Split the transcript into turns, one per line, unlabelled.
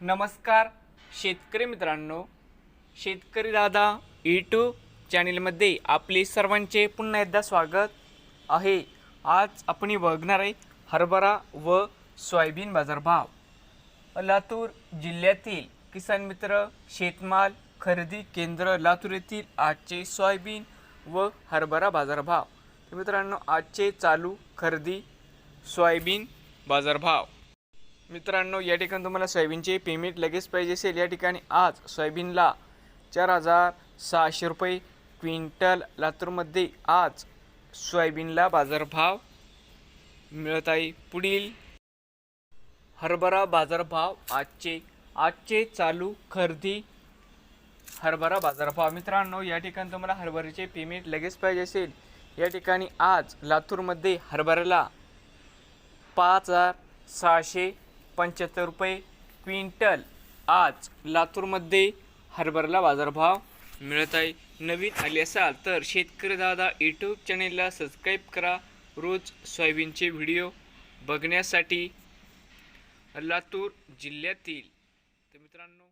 नमस्कार शेतकरी मित्रांनो. शेतकरी दादा यूट्यूब चॅनेलमध्ये आपले सर्वांचे पुन्हा एकदा स्वागत आहे. आज आपण बघणार आहे हरभरा व सोयाबीन बाजारभाव. लातूर जिल्ह्यातील किसान मित्र शेतमाल खरेदी केंद्र लातूर येथील आजचे सोयाबीन व हरभरा बाजारभाव. मित्रांनो आजचे चालू खरेदी सोयाबीन बाजारभाव. मित्रांनो या ठिकाणी तुम्हाला सोयाबीनचे पेमेंट लगेच पाहिजे असेल. या ठिकाणी आज सोयाबीनला चार हजार सहाशे रुपये क्विंटल लातूरमध्ये आज सोयाबीनला बाजारभाव मिळत आहे. पुढील हरभरा बाजारभाव आजचे आजचे चालू खरेदी हरभरा बाजारभाव. मित्रांनो या ठिकाणी तुम्हाला हरभऱ्याचे पेमेंट लगेच पाहिजे असेल. या ठिकाणी आज लातूरमध्ये हरभऱ्याला पाच हजार सहाशे पंच्याहत्तर रुपये क्विंटल आज लातूरमध्ये हरभऱ्याला बाजारभाव मिळत आहे. नवीन आले असाल तर शेतकरी दादा यूट्यूब चॅनेलला सबस्क्राईब करा. रोज सोयाबीनचे व्हिडिओ बघण्यासाठी लातूर जिल्ह्यातील. तर मित्रांनो